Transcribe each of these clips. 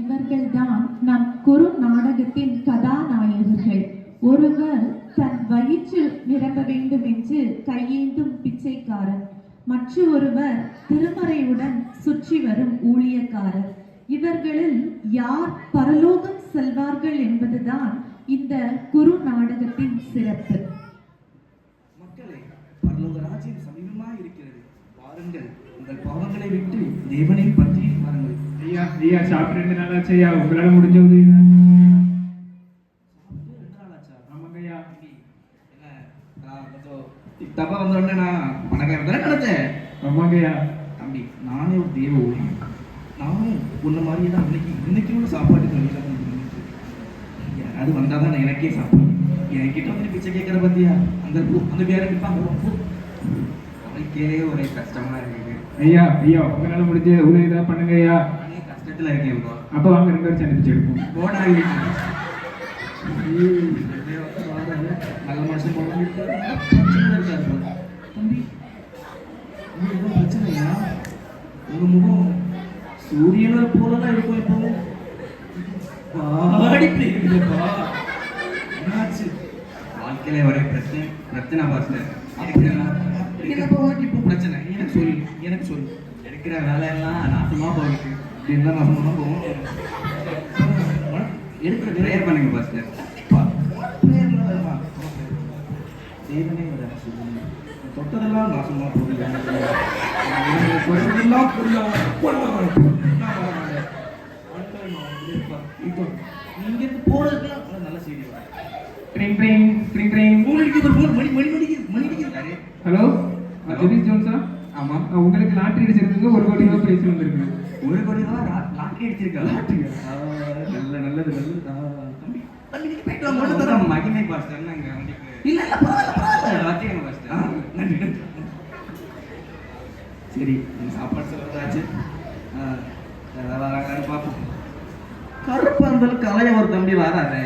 இவர்கள்தான் நம் குறு நாடகத்தின் கதாநாயகர்கள். ஒருவர் தன் வயிற்றில் நிரம்ப வேண்டும் என்று கையேந்தும் பிச்சைக்காரன். மற்ற ஒருவர் திருமறையுடன் சுற்றி வரும் ஊழியக்காரர். இவர்களில் யார் பரலோகம் செல்வார்கள் என்பதுதான் இந்த குரு நாடகத்தின் சிறப்பு. மக்களே பரலோக ராஜ்யம் சமீபமாக இருக்கிறது பாருங்கள் உங்கள் பாவங்களை விட்டு தேவனை பற்றி வாருங்கள். ஐயா ஐயா சாப்பிட்டு ரெண்டு நாளாச்சு ஐயா. உங்களால முடிஞ்ச உதவி தான். சாப்பிட்டு ரெண்டு நாள் ஆச்சா ஆமாங்க ஐயா. தம்பி, என்ன? நான் கொஞ்சம் தப்பா வந்த உடனே நான் பணக்காரன் தானே நினைச்சேன் ஆமாங்க ஐயா. தம்பி நானே ஒரு தேவ ஊழி நானும் உன்ன மாதிரியே தான் இன்னைக்கு இன்னைக்கு உள்ள தான் இருந்துட்டு. யாராவது வந்தால் தான் எனக்கே சாப்பாடு என்கிட்ட வந்து பிச்சை கேட்குற பத்தியா? அந்த பூ அந்த பேரை நிற்பாங்க அவனுக்கே ஒரே கஷ்டமா இருக்குது. ஐயா ஐயா உங்களால முடிஞ்ச உதவி தான் பண்ணுங்க ஐயா. நானே கஷ்டத்துல இருக்கேன் இப்போ. அப்ப வாங்க ரெண்டு பேரும் சேர்ந்து பிச்சை எடுப்போம். போடாங்க நல்ல மனுஷன் போல. தம்பி எதுவும் பிரச்சனையா உங்க முகம் சூரியனை போலதான் இருக்கும் இப்போ. பாடி போயிருக்குதுப்பா என்னாச்சு? வாழ்க்கையில ஒரே பிரச்சனை. பிரச்சனை என்னப்பா உனக்கு இப்போ பிரச்சனை. எனக்கு சொல்லு எனக்கு சொல்லு. எடுக்கிற வேலையெல்லாம் நாசமா போகுது என்ன நாசமா போகும் எடுக்கிற ப்ரேயர் பண்ணுங்க பாஸ்டர் தேவனே தொட்டதெல்லாம் நாசமா போகுது. சொல்றதெல்லாம் இப்போ நீங்க இருந்து போறதுக்கெல்லாம் நல்ல செய்தி ட்ரிங் ட்ரிங் ட்ரிங் ட்ரிங் ஃபோன் மணி மணி மணிக்கு மணி அடிக்கிறாரு ஹலோ ஜெனிஸ் ஜோன்ஸா? ஆமா. அஹ் உங்களுக்கு லாட்டரி அடிச்சிருந்தது ஒரு கோடி ரூபாய் பிரைஸ் வந்திருக்கு ஒரு கோடி ரூபா லாட்டரி அடிச்சிருக்கா நல்ல நல்லது நல்லது. மகிமை பாஸ்டர். இல்ல இல்ல பரவாயில்ல பரவாயில்ல. ஆ, பாஸ்டர். நன்றி சரி சாப்பாடு சொல்றதாச்சு வராங்கன்னு பார்ப்போம். கருப்பா இருந்தாலும் கலைய ஒரு தம்பி வராதே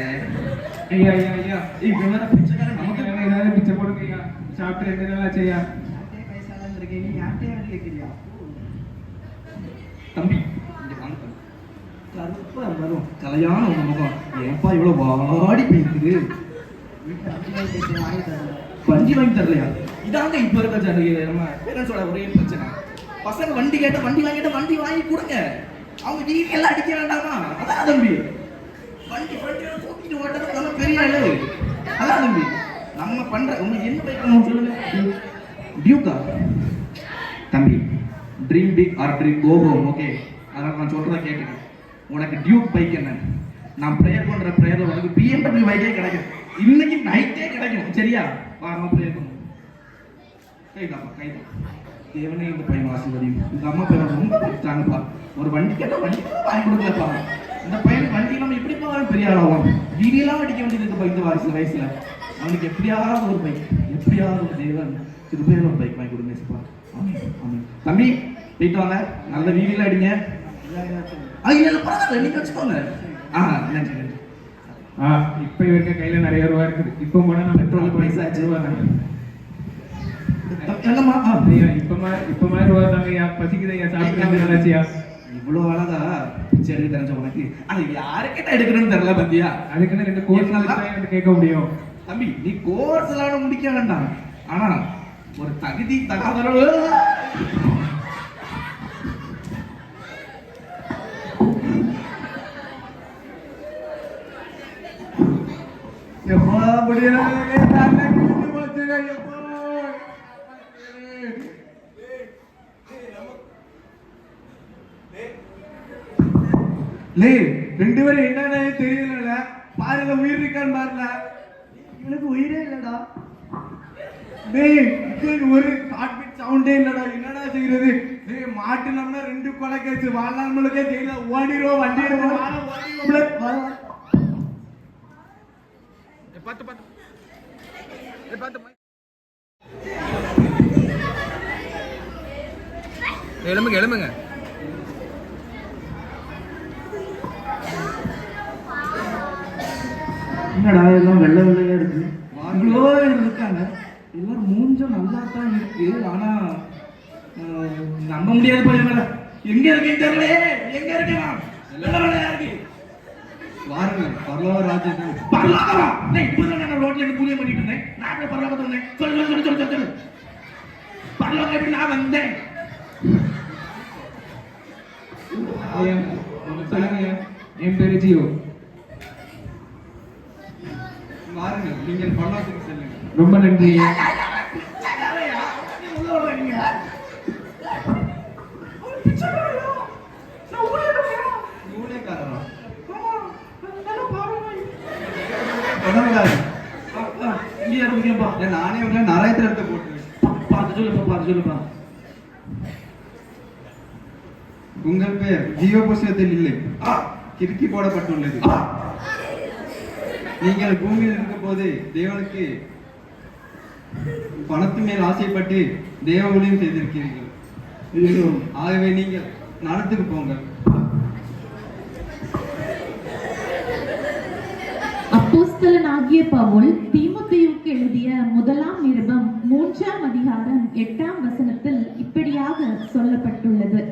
ஐயா ஐயா ஐயா. இப்ப வேற பிச்சைக்காரன். நமக்கு வேற ஏதாவது பிச்சை போடுங்க சாப்பிட்டு ரெண்டு நாளாச்சு ஐயா. தம்பி இங்க வாங்க தம்பி. கருப்பா வரும். கலையான உங்க முகம். ஏப்பா இவ்வளவு வாடி போயிருக்குது வண்டி வாங்கி தரலையா? இதாங்க இப்ப இருக்க ஜனங்க நம்ம பேரண்ட்ஸோட ஒரே பிரச்சனை. பசங்க வண்டி கேட்ட வண்டி வாங்கி வண்டி வாங்கி கொடுங்க. அவங்க வீட்டு எல்லாம் அடிக்க வேண்டாமா? அதான் தம்பி. வண்டி வண்டி தூக்கிட்டு ஓட்டுறது நம்ம பெரிய ஆளு அதான் தம்பி. நம்ம பண்ற உங்களுக்கு என்ன பைக் சொல்லுங்க. டியூக்கா? தம்பி dream big or dream go home okay அதனால் நான் சொல்கிறத கேட்குறேன் உனக்கு டியூப் பைக் என்ன? நான் ப்ரேயர் பண்ணுற ப்ரேயரில் உனக்கு பிஎம்டபிள்யூ பைக்கே கிடைக்கும். இன்னைக்கு நைட்டே கிடைக்கும். சரியா? வாரமாக ப்ரேயர் பண்ணுவோம். கைதாப்பா கைதா தேவனே இந்த பையன் ஆசீர்வதியும் இந்த அம்மா பேரை ரொம்ப பிடிச்சாங்கப்பா ஒரு வண்டி கேட்டா வண்டி வாங்கி கொடுக்கலப்பா. இந்த பையன் வண்டி நம்ம எப்படி போவாலும் பெரிய ஆளாகும் வீடியெல்லாம் அடிக்க வேண்டியது இருக்குப்பா இந்த வயசுல வயசுல. அவனுக்கு எப்படியாவது ஒரு பைக் எப்படியாவது ஒரு தேவன். திருப்பதியில் ஒரு பைக் வாங்கி கொடுங்க சார் ஆமாம் ஆமாம் தம்பி போயிட்டு வாங்க. நல்ல வீடியோல அடிங்க. இல்ல பரவாயில்ல. நீங்க வச்சுக்கோங்க. ஆ நன்றி நன்றி. ஆ இப்போ இவருக்கு கையில நிறைய ரூபா இருக்குது. இப்போ போனா நான் பெட்ரோல் பைசா ஆ. ஐயா இப்ப மாதிரி இப்ப மாதிரி ரூபா தாங்க ஐயா பசிக்குது ஐயா சாப்பிட்டு அழகா பிச்சை எடுக்க தெரிஞ்ச உனக்கு. அது யாருக்கிட்ட எடுக்கணும்னு தெரியல பத்தியா? அதுக்குன்னு ரெண்டு கோர்ஸ் நல்லா- கேட்க முடியும். தம்பி நீ கோர்ஸ் எல்லாம் முடிக்க வேண்டாம். ஆனா ஒரு தகுதி தகாதரவு. எப்பா முடியல. லே ரெண்டு பேரும் என்னன்னு தெரியல பாருங்க உயிர் இருக்கான்னு பாருல இவனுக்கு உயிரே இல்லடா. டேய் ஒரு ஹார்ட்பீட் சவுண்டே இல்லடா. என்னடா செய்யறது டேய் மாட்டுனோம்னா ரெண்டு கொலை கேஸ் வாழ்நாள்களுக்கே தெரியல ஓடிடுவோம் வண்டி ஓடிடுவோம் எழும்புங்க எழும்புங்க என்னடா எல்லாம் வெள்ளை வெள்ளையா இருக்கு? இவ்வளோ இருக்காங்க. எல்லாரும் மூஞ்சும் நல்லா தான் இருக்கு. ஆனா நம்ப முடியாது பையன் எங்க இருக்கேன்னு தெரியல எங்க இருக்கேன் நல்ல வேலையா இருக்கு. வாருங்கள் பரலோக ராஜ்யத்தில் பரலோகமா? டேய் இப்பதான் நான் ரோட்ல இருந்து பூஜை பண்ணிட்டு இருந்தேன். நான் எப்படி பரலோகத்துல வந்தேன்? சொல்லு சொல்லு சொல்லு சொல்லு சொல்லு. பரலோகம் எப்படி நான் வந்தேன்? ஐயா சொல்லுங்க ஐயா என் பேரு ஜியோ வாருங்கள் நீங்கள் ரொம்ப நன்றி? நான் ஊழியக்காரையா? ஊழியக்காரரா ஆமா, நல்ல பார்வை. தொடர்ந்தாரு ஆ, ஆ, இங்கேயே இருப்பீங்கப்பா. ஏன் நானே உங்களை நரகத்தில் எடுத்து போட்டுருவேன் பா- பார்த்து சொல்லுப்பா பார்த்து சொல்லுப்பா உங்கள் பெயர் ஜீவ புஸ்தகத்தில் இல்லை. கிறுக்கி போடப்பட்டுள்ளது. நீங்கள் பூமியில் இருக்கும்போது தேவனுக்கு பணத்து மேல் ஆசைப்பட்டு தேவ ஊழியம் செய்திருக்கிறீர்கள். ஆகவே நீங்கள் நரகத்துக்கு போங்கள். அப்போஸ்தலனாகிய பவுல் தீமோத்தேயுவுக்கு எழுதிய முதலாம் நிருபம் மூன்றாம் அதிகாரம் எட்டாம் வசனத்தில் இப்படியாக சொல்லப்பட்டுள்ளது.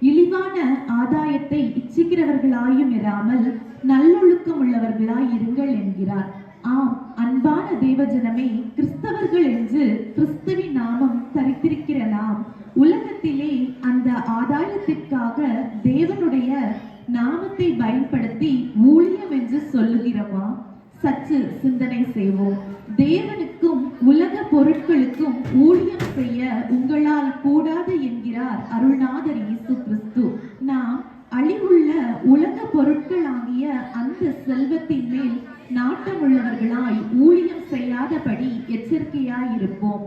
இழிவான ஆதாயத்தை இச்சிக்கிறவர்களாயும் இராமல் நல்லொழுக்கம் உள்ளவர்களாய் இருங்கள் என்கிறார். ஆம் அன்பான தேவஜனமே கிறிஸ்தவர்கள் என்று கிறிஸ்துவின் நாமம் தரித்திருக்கிற நாம் உலகத்திலே அந்த ஆதாயத்திற்காக தேவனுடைய நாமத்தை பயன்படுத்தி ஊழியம் என்று சொல்லுகிறோமா? சற்று சிந்தனை செய்வோம். தேவனுக்கும் உலக பொருட்களுக்கும் ஊழியம் செய்ய உங்களால் கூடாது என்கிறார் அருள்நாதர் இயேசு கிறிஸ்து. நாம் அழிவுள்ள உலக பொருட்களாகிய அந்த செல்வத்தின் மேல் நாட்டமுள்ளவர்களாய் ஊழியம் செய்யாதபடி எச்சரிக்கையாய் இருப்போம்